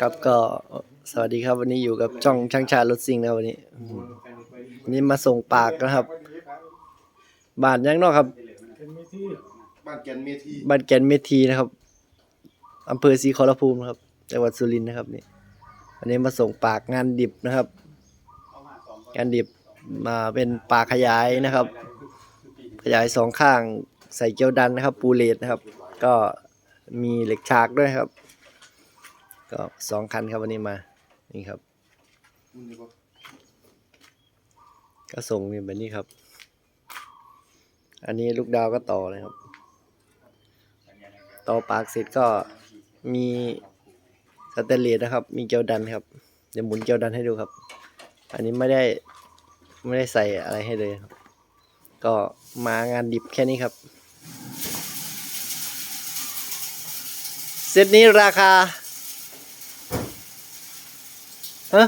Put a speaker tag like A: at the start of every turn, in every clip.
A: ครับก็สวัสดีครับวันนี้อยู่กับช่องช่างชาติรถซิ่งนะครับวันนี้วันนี้มาส่งปากนะครับบ้านยังเนอกครับ
B: เป็นไม่ที่
C: บ้านแกนเมที
A: บ้านแกนเมทีนะครับอำเภอศรีขอรภูมินะครับจังหวัดสุรินทร์นะครับนี่วันนี้มาส่งปากงานดิบนะครับ งานดิบมาเป็นปากขยายนะครับ ขยายสองข้างใส่เกลียวดันนะครับ ปูเลตนะครับ ก็มีเหล็กฉากด้วยครับ ก็สองคันครับวันนี้มา นี่ครับ ก็ส่งนี่แบบนี้ครับ อันนี้ลูกดาวก็ต่อเลยครับ ต่อปากเสร็จก็มีสเตนเลสนะครับ มีเกลียวดันครับ เดี๋ยวหมุนเกลียวดันให้ดูครับ อันนี้ไม่ได้ไม่ได้ใส่อะไรให้เลยครับ ก็มางานดิบแค่นี้ครับ เซตนี้ราคา ฮะ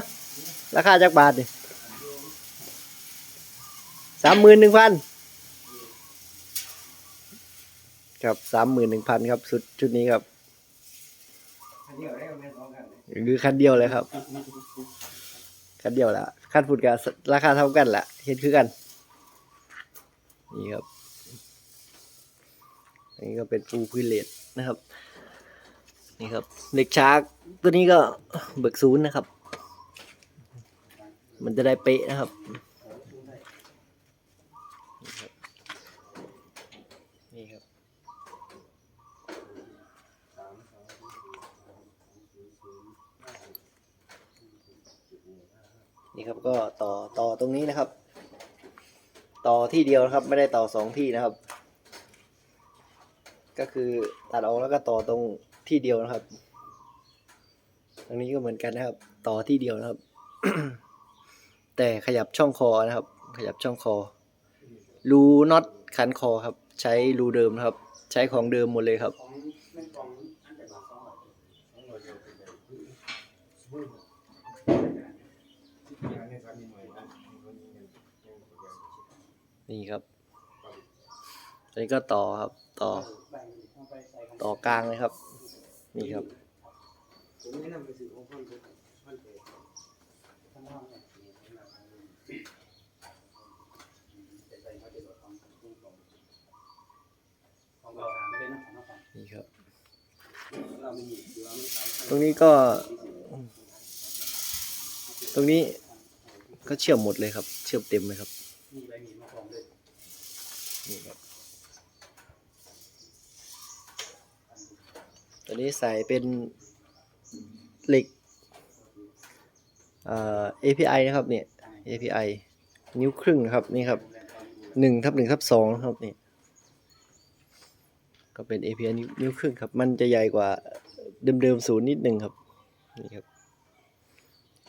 A: ราคาจักบาทดิสามหมื่นหนึ่งพันครับสามหมื่นหนึ่งพันครับชุดชุดนี้ครับหรือคันเดียวเลยครับคันเดียวละคันฝุ่นกับราคาเท่ากันแหละเห็นคือกันนี่ครับอันนี้ก็เป็นฟูพื้นเลดนะครับ นี่ครับเล็กชาร์กตัวนี้ก็เบิกศูนย์นะครับ มันจะได้เป๊ะนะครับ นี่ครับ นี่ครับก็ต่อต่อตรงนี้นะครับ ต่อที่เดียวนะครับไม่ได้ต่อสองที่นะครับ ก็คือตัดออกแล้วก็ต่อตรงที่เดียวนะครับ ตรงนี้ก็เหมือนกันนะครับ ต่อที่เดียวนะครับ แต่ขยับช่องคอนะครับ ขยับช่องคอรูน็อตขันคอครับ ใช้รูเดิมครับ ใช้ของเดิมหมดเลยครับนี่ครับอันนี้ก็ต่อครับ ต่อ ต่อกลางเลยครับ นี่ครับนี่ ตรงนี้ก็ ตรงนี้ก็เชื่อมหมดเลยครับ เชื่อมเต็มเลยครับนี่ครับตัวนี้ใส่เป็นเหล็กเอ่อ API นะครับเนี่ย API นิ้วครึ่งนะครับนี่ครับหนึ่งทับหนึ่งทับสองครับนี่ก็เป็น API นิ้วครึ่งครับ มันจะใหญ่กว่า เดิมๆศูนย์นิดหนึ่งครับนี่ครับ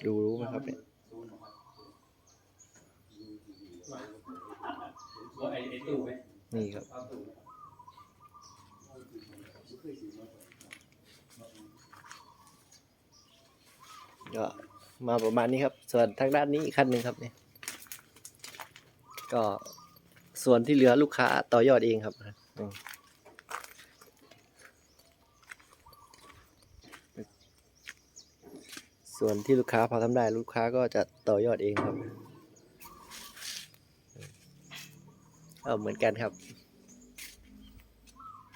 A: ดูรู้ไหมครับเนี่ยนี่ครับก็มาประมาณนี้ครับ ส่วนทางด้านนี้อีกขั้นหนึ่งครับเนี่ย ก็ส่วนที่เหลือลูกค้าต่อยอดเองครับอืม ส่วนที่ลูกค้าพอทำได้ลูกค้าก็จะต่อยอดเองครับเอาเหมือนกันครับ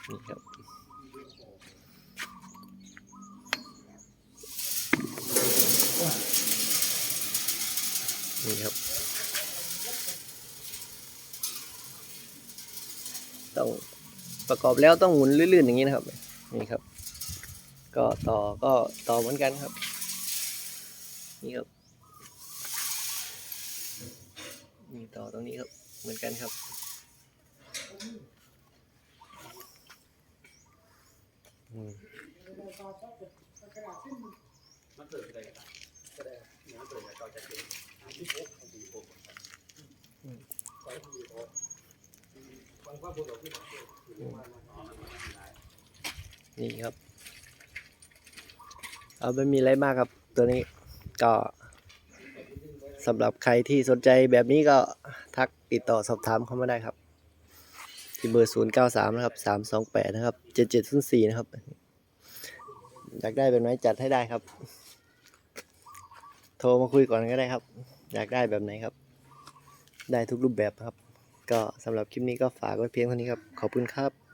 A: นี่ครับ นี่ครับ ต้องประกอบแล้วต้องหมุนลื่นๆอย่างนี้นะครับ นี่ครับ ก็ต่อก็ต่อเหมือนกันครับ นี่ครับนี่ต่อตรงนี้ครับเหมือนกันครับ อืมนี่ครับ เอาไม่มีอะไรมากครับตัวนี้ ก็สำหรับใครที่สนใจแบบนี้ก็ทักติดต่อสอบถามเข้ามาได้ครับ ที่เบอร์ 0 9 3 นะครับ 3 2 8 นะครับ 7 7 0 4 นะครับ อยากได้แบบไหนจัดให้ได้ครับ โทรมาคุยก่อนก็ได้ครับ อยากได้แบบไหนครับ ได้ทุกรูปแบบครับ ก็สำหรับคลิปนี้ก็ฝากไว้เพียงเท่านี้ครับ ขอบคุณครับ